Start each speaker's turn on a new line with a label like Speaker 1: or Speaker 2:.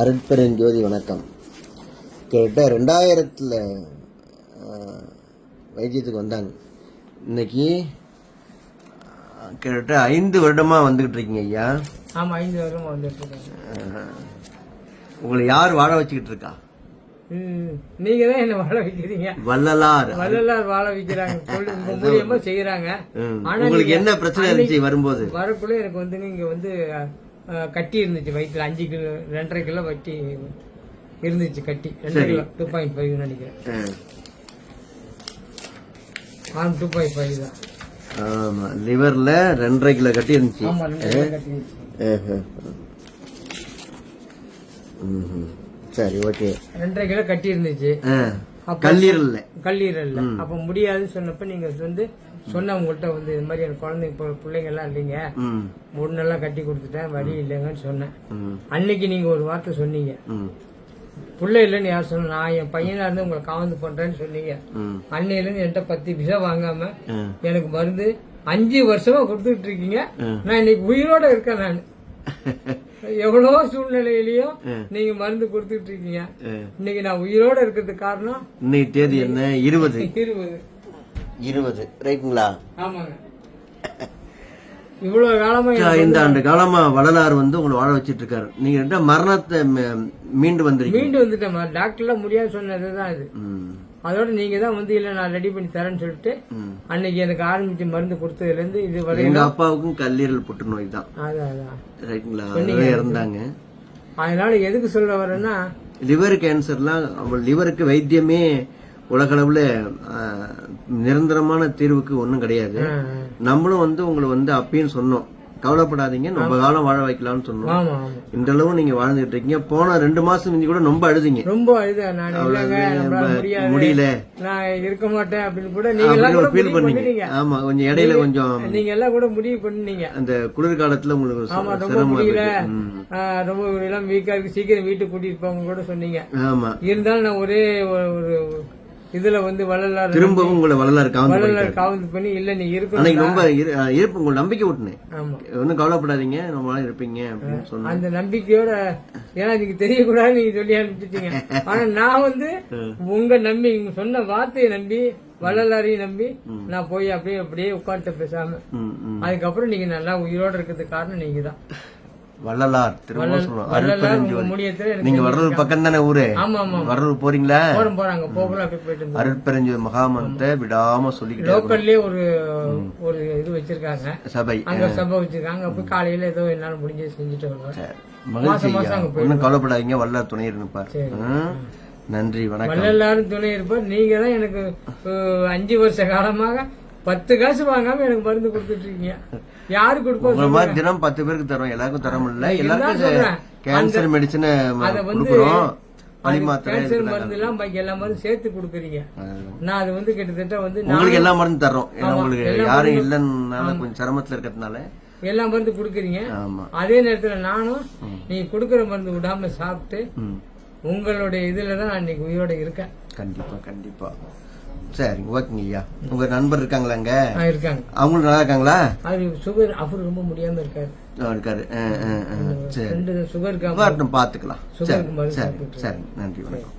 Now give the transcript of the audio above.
Speaker 1: அருட்பெருஞ்சோதி வணக்கம். கிட்டத்தட்ட ரெண்டாயிரத்தில் வைத்தியத்துக்கு வந்தாங்க. இன்னைக்கு கிட்டத்தட்ட ஐந்து வருடமாக வந்துக்கிட்டு இருக்கீங்க ஐயா.
Speaker 2: ஆமா ஐந்து வருஷமா வந்துட்டு
Speaker 1: உங்களை யார் வாழ வச்சுக்கிட்டு இருக்கா?
Speaker 2: நீங்க தான் என்ன வாழ வைக்கிறீங்க?
Speaker 1: வள்ளலார்.
Speaker 2: வள்ளலார் வாழ வைக்கிறாங்க. மூலியமா செய்யறாங்க. ஆனா
Speaker 1: உங்களுக்கு
Speaker 2: நீங்க
Speaker 1: என்ன பிரச்சனை இருந்துச்சு வரும்போது?
Speaker 2: வரக்குள்ள எனக்கு வந்து இங்க வந்து கட்டி இருந்துச்சு வயிற்றுல அஞ்சு கிலோ ரெண்டரை கிலோ வட்டி இருந்துச்சு கட்டி. ரெண்டரை கிலோ டூ பாயிண்ட் ஃபைவ் நினைக்கிறேன். ஆம் டூ பாயிண்ட் ஃபைவ் தான்.
Speaker 1: ஆமா. லிவர்ல ரெண்டரை கிலோ கட்டி இருந்துச்சு.
Speaker 2: ஆமா ரெண்டு கிலோ கட்டி இருந்துச்சு.
Speaker 1: சரி ஓகே.
Speaker 2: ரெண்டரை கிலோ கட்டி இருந்துச்சு.
Speaker 1: கல்லீரல்ல.
Speaker 2: கல்லீரல்ல. அப்ப முடியாதுன்னு சொன்னப்ப நீங்க வந்து சொன்ன உங்கள்கிட்ட வந்து இது மாதிரி எனக்கு குழந்தைங்க பிள்ளைங்க எல்லாம் இல்லைங்க.
Speaker 1: ம்.
Speaker 2: முன்னெல்லாம் கட்டி கொடுத்துட்டேன் வழி இல்லைங்கன்னு சொன்னேன். அன்னைக்கு நீங்க ஒரு வார்த்தை சொன்னீங்க. புள்ள இல்லைன்னு யார் சொன்ன நான் என் பையனா இருந்து உங்களை காவந்து பண்றேன்னு சொன்னீங்க. அன்னையில இருந்து என்கிட்ட பத்து பிசா வாங்காம. எனக்கு மருந்து அஞ்சு வருஷமா கொடுத்துட்டு இருக்கீங்க. நான் இன்னைக்கு உயிரோட இருக்கேன் நான். எவ்வளவோ சூழ்நிலையிலயும் நீங்க மருந்து கொடுத்துட்டு இருக்கீங்க. இன்னைக்கு நான் உயிரோட இருக்கிறதுக்கு காரணம்
Speaker 1: இன்னைக்கு தேதி என்ன? இருபது.
Speaker 2: இருபது.
Speaker 1: இருபது. ரைட்டுங்களா?
Speaker 2: ஆமாங்க. இவ்வளவு காலமா
Speaker 1: ஐந்து ஆண்டு காலமா வள்ளலார் வந்து உங்களை வாழ வச்சிட்டு இருக்காரு நீங்க ரெண்டா மரணத்தை மீண்டு வந்திருக்கீங்க.
Speaker 2: மீண்டு வந்துட்டேன் டாக்டர்லாம் முடியாது சொன்னதுதான் இது. அதோட நீங்க தான் வந்து இல்ல நான் ரெடி பண்ணி தரேன்னு சொல்லிட்டு. அன்னைக்கு எனக்கு ஆரம்பிச்சு மருந்து கொடுத்ததுல இருந்து இது வரை
Speaker 1: எங்க அப்பாவுக்கும் கல்லீரல் புற்றுநோய் தான்.
Speaker 2: அதான் அதான்
Speaker 1: ரைட்டுங்களா? இறந்தாங்க.
Speaker 2: அதனால எதுக்கு சொல்ல வரேன்னா
Speaker 1: லிவர் கேன்சர்லாம் லிவருக்கு வைத்தியமே உலகளவுல நிரந்தரமான தீர்வுக்கு ஒன்றும் கிடையாது. நம்மளும் வந்து உங்களை வந்து அப்பயும் சொன்னோம். கவலைப்படாதீங்க. ரொம்ப காலம் வாழ வைக்கலாம்னு சொன்னோம். இந்த அளவு நீங்க வாழ்ந்துட்டு இருக்கீங்க. போன ரெண்டு மாசம் முந்தி கூட ரொம்ப அழுதிங்க.
Speaker 2: ரொம்ப அழுத நான்
Speaker 1: முடியல.
Speaker 2: நான் இருக்க மாட்டேன் அப்படின்னு கூட நீங்க எல்லாம்
Speaker 1: ஃபீல் பண்ணீங்க. ஆமா கொஞ்சம் இடையில கொஞ்சம்
Speaker 2: நீங்க எல்லாம் கூட முடிவு பண்ணீங்க
Speaker 1: அந்த குளிர்காலத்துல உங்களுக்கு
Speaker 2: ஆமா ரொம்ப முடியல. ரொம்ப எல்லாம் வீக்கா இருக்கு. சீக்கிரம் வீட்டுக்கு கூட்டிட்டு போங்க கூட சொன்னீங்க.
Speaker 1: ஆமா.
Speaker 2: இருந்தாலும் நான் ஒரு ஒரு இதுல வந்து வள்ளலார்
Speaker 1: திரும்பவும் உங்களை வரலாறு காவந்து
Speaker 2: வள்ளலார் காவந்து பண்ணி இல்ல நீ இருக்கணும்
Speaker 1: அன்னைக்கு ரொம்ப இருப்பு உங்களுக்கு நம்பிக்கை விட்டுனேன் ஒன்றும் கவலைப்படாதீங்க நாள் இருப்பீங்க அப்படின்னு சொன்னேன்.
Speaker 2: அந்த நம்பிக்கையோட ஏன்னா நீங்க தெரியக்கூடாது நீங்க சொல்லி அனுப்பிச்சிட்டீங்க. ஆனா நான் வந்து உங்க நம்பி நீங்க சொன்ன வார்த்தையை நம்பி வள்ளலாரையும் நம்பி நான் போய் அப்படியே அப்படியே உட்காந்துட்ட பேசாம. அதுக்கப்புறம் நீங்க நல்லா உயிரோட இருக்கிறதுக்கு காரணம் நீங்க தான்
Speaker 1: வள்ளலார்
Speaker 2: உங்க
Speaker 1: அருட்பெருஞ்சோதி நீங்க வடலூர் பக்கம் தானே ஊரு? வடலூர் போறீங்களா? அருட்பெருஞ்சோதி மகாமந்திரத்தை விடாம சொல்லிக்கிட்டே
Speaker 2: லோக்கல்லே ஒரு ஒரு இது வச்சிருக்காங்க
Speaker 1: சபை.
Speaker 2: அங்க சபை வச்சிருக்காங்க. அப்ப காலையில ஏதோ என்னால முடிஞ்சது செஞ்சுட்டு வருவேன்
Speaker 1: மகிழ்ச்சி ஒன்றும் கவலைப்படாதீங்க. வள்ளலார் துணை இருப்பார். நன்றி. வணக்கம்.
Speaker 2: எல்லாரும் துணை இருப்பார். நீங்க தான் எனக்கு அஞ்சு வருஷ காலமாக பத்து காசு வாங்காம எனக்கு மருந்து கொடுத்துட்டு இருக்கீங்க. யாரு
Speaker 1: மாதிரி தினம் பத்து பேருக்கு தரோம். எல்லாருக்கும் தர முடியல. எல்லாருக்கும். கேன்சர் மெடிசனை
Speaker 2: அத வந்து கேன்சர் மருந்து எல்லாம் பாக்கி எல்லா மருந்து சேர்த்து கொடுக்குறீங்க. நான் அது வந்து கிட்டத்தட்ட வந்து
Speaker 1: உங்களுக்கு எல்லா மருந்து உங்களுக்கு யாரும் இல்லைன்னால கொஞ்சம் சிரமத்துல இருக்கிறதுனால.
Speaker 2: எல்லா மருந்து கொடுக்குறீங்க. அதே நேரத்துல நானும் நீங்க கொடுக்குற மருந்து விடாம சாப்பிட்டு உங்களுடைய இதுல தான் நான் இன்னைக்கு உயிரோட இருக்கேன்.
Speaker 1: கண்டிப்பா கண்டிப்பா. சரிங்க ஓகேங்க ஐயா. உங்க நண்பர் இருக்காங்களா அங்க?
Speaker 2: இருக்காங்க.
Speaker 1: அவங்களும் நல்லா இருக்காங்களா?
Speaker 2: அவரு சுகர் அவரு ரொம்ப முடியாம இருக்காரு.
Speaker 1: இருக்காரு. சரி.
Speaker 2: சுகர்
Speaker 1: வரட்டும் பாத்துக்கலாம். சரி சரி சரி. நன்றி வணக்கம்.